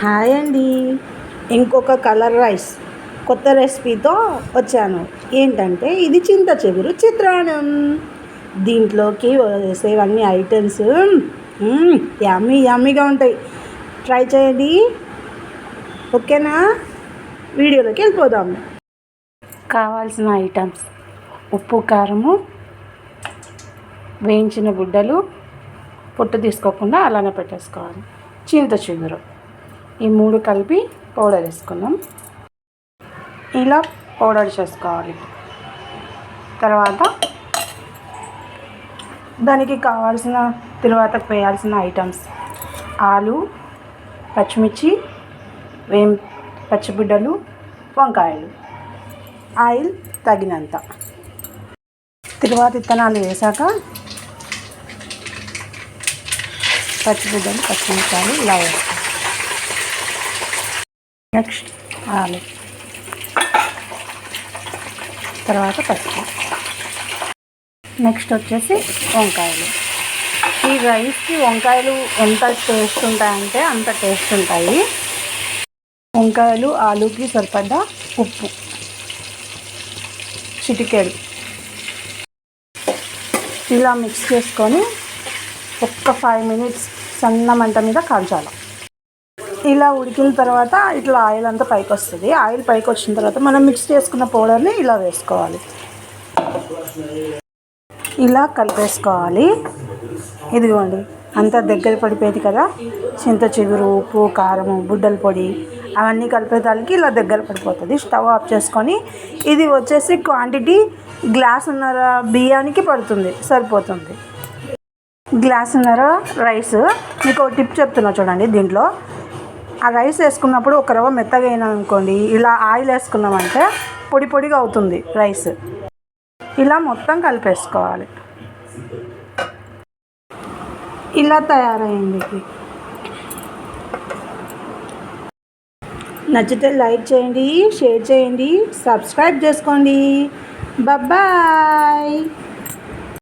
Hi అండి. ఇంకొక colour rice కొత్త రెసిపీతో వచ్చాను. ఏంటంటే ఇది చింత చిగురు చిత్రాన్నం. దీంట్లోకి వేసేవన్నీ ఐటమ్స్ యమ్మీ యమ్మీగా ఉంటాయి. ట్రై చేయండి. ఓకేనా? వీడియోలోకి వెళ్ళిపోదాం. కావాల్సిన ఐటమ్స్ ఉప్పు కారము వేయించిన గుడ్డలు పొట్టు తీసుకోకుండా అలానే పెట్టేసుకోవాలి. చింత చిగురు. ఈ మూడు కలిపి పౌడర్ వేసుకుందాం. ఇలా పౌడర్ చేసుకోవాలి. తర్వాత దానికి కావాల్సిన తర్వాత వేయాల్సిన ఐటమ్స్ ఆలు పచ్చిమిర్చి వేం పచ్చిబిడ్డలు వంకాయలు. ఆయిల్ తగినంత. తర్వాత విత్తనాలు వేసాక పచ్చిబిడ్డలు పచ్చిమిరకాయలు ఇలా వేస్తాం. నెక్స్ట్ ఆలు. తర్వాత పసుపు. నెక్స్ట్ వచ్చేసి వంకాయలు. ఈ రైస్కి వంకాయలు ఎంత టేస్ట్ ఉంటాయంటే అంత టేస్ట్ ఉంటాయి. వంకాయలు ఆలుకి సరిపడ్డ ఉప్పు. చిటికెడు. ఇలా మిక్స్ చేసుకొని ఒక్క ఫైవ్ మినిట్స్ సన్న మంట మీద కాల్చాలి. ఇలా ఉడికిన తర్వాత ఇట్లా ఆయిల్ అంతా పైకి వస్తుంది. ఆయిల్ పైకి వచ్చిన తర్వాత మనం మిక్స్ చేసుకున్న పౌడర్ని ఇలా వేసుకోవాలి. ఇలా కలిపేసుకోవాలి. ఇదిగోండి అంతా దగ్గర పడిపోయేది కదా? చింత చిగురు ఉప్పు కారం బుడ్డల పొడి అవన్నీ కలిపేదానికి ఇలా దగ్గర పడిపోతుంది. స్టవ్ ఆఫ్ చేసుకొని ఇది వచ్చేసి క్వాంటిటీ గ్లాసున్నర బియ్యానికి పడుతుంది సరిపోతుంది. గ్లాసున్నర రైస్. మీకు ఒక టిప్ చెప్తున్నా చూడండి దీంట్లో. ఆ రైస్ వేసుకున్నప్పుడు ఒక రవ్వ మెత్తగా అయినా అనుకోండి ఇలా ఆయిల్ వేసుకున్నామంటే పొడి పొడిగా అవుతుంది రైస్. ఇలా మొత్తం కలిపేసుకోవాలి. ఇలా తయారైంది నచ్చితే లైక్ చేయండి షేర్ చేయండి సబ్స్క్రైబ్ చేసుకోండి. బాయ్